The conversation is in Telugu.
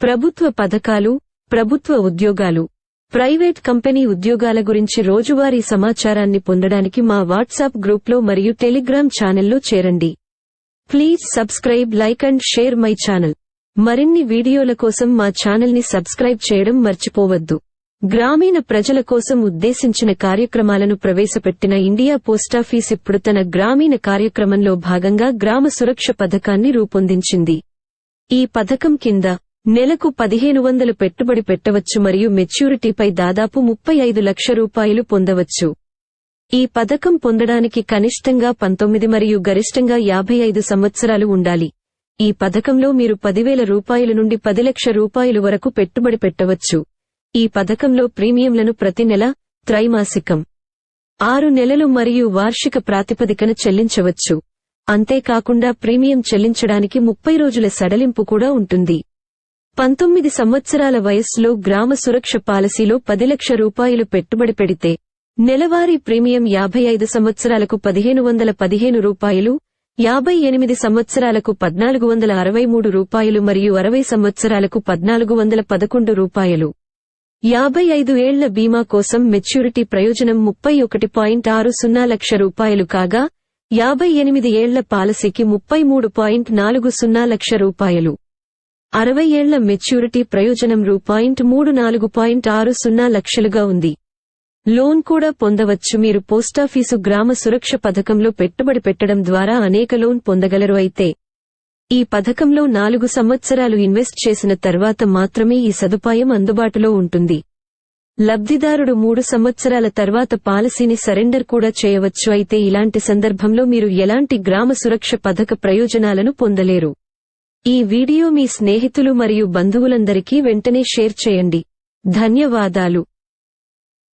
ప్రభుత్వ పథకాలు ప్రభుత్వ ఉద్యోగాలు. ప్రైవేట్ కంపెనీ ఉద్యోగాల గురించి రోజువారీ సమాచారాన్ని పొందడానికి మా వాట్సాప్ గ్రూప్లో మరియు టెలిగ్రామ్ ఛానల్లో చేరండి. Please subscribe like and share my channel. మరిన్ని వీడియోల కోసం మా ఛానల్ని సబ్స్క్రైబ్ చేయడం మర్చిపోవద్దు. గ్రామీణ ప్రజల కోసం ఉద్దేశించిన కార్యక్రమాలను ప్రవేశపెట్టిన ఇండియా పోస్టాఫీస్ ఇప్పుడు తన గ్రామీణ కార్యక్రమంలో భాగంగా గ్రామ సురక్ష పథకాన్ని రూపొందించింది. ఈ పథకం కింద నెలకు పదిహేను వందలు పెట్టుబడి పెట్టవచ్చు మరియు మెచ్యూరిటీపై దాదాపు ముప్పై ఐదు లక్ష రూపాయలు పొందవచ్చు. ఈ పథకం పొందడానికి కనిష్టంగా పంతొమ్మిది మరియు గరిష్టంగా యాభై ఐదు సంవత్సరాలు ఉండాలి. ఈ పథకంలో మీరు పదివేల రూపాయల నుండి పది లక్ష రూపాయలు వరకు పెట్టుబడి పెట్టవచ్చు. ఈ పథకంలో ప్రీమియంలను ప్రతి నెల త్రైమాసికం ఆరు నెలలు మరియు వార్షిక ప్రాతిపదికన చెల్లించవచ్చు. అంతేకాకుండా ప్రీమియం చెల్లించడానికి ముప్పై రోజుల సడలింపు కూడా ఉంటుంది. పంతొమ్మిది సంవత్సరాల వయస్సులో గ్రామ సురక్ష పాలసీలో పది లక్ష రూపాయలు పెట్టుబడి పెడితే నెలవారీ ప్రీమియం యాభై ఐదు సంవత్సరాలకు పదిహేను వందల పదిహేను రూపాయలు యాభై ఎనిమిది సంవత్సరాలకు పద్నాలుగు వందల అరవై మూడు రూపాయలు మరియు అరవై సంవత్సరాలకు పద్నాలుగు వందల పదకొండు రూపాయలు. యాభై ఐదు ఏళ్ళ బీమా కోసం మెచ్యూరిటీ ప్రయోజనం ముప్పై ఒకటి పాయింట్ ఆరు సున్నా లక్ష రూపాయలు కాగా యాభై ఎనిమిది ఏళ్ళ పాలసీకి ముప్పై మూడు పాయింట్ నాలుగు సున్నా లక్ష రూపాయలు. అరవై ఏళ్ళ మెచ్యూరిటీ ప్రయోజనం రూ. పాయింట్ మూడు నాలుగు పాయింట్ ఆరు సున్నా లక్షలుగా ఉంది. లోన్ కూడా పొందవచ్చు. మీరు పోస్టాఫీసు గ్రామ సురక్ష పథకంలో పెట్టుబడి పెట్టడం ద్వారా అనేక లోన్ పొందగలరు అయితే ఈ పథకంలో నాలుగు సంవత్సరాలు ఇన్వెస్ట్ చేసిన తర్వాత మాత్రమే ఈ సదుపాయం అందుబాటులో ఉంటుంది. లబ్ధిదారుడు మూడు సంవత్సరాల తర్వాత పాలసీని సరెండర్ కూడా చేయవచ్చు. అయితే ఇలాంటి సందర్భంలో మీరు ఎలాంటి గ్రామ సురక్ష పథక ప్రయోజనాలను పొందలేరు. ఈ వీడియో మీ స్నేహితులు మరియు బంధువులందరికీ వెంటనే షేర్ చేయండి. ధన్యవాదాలు.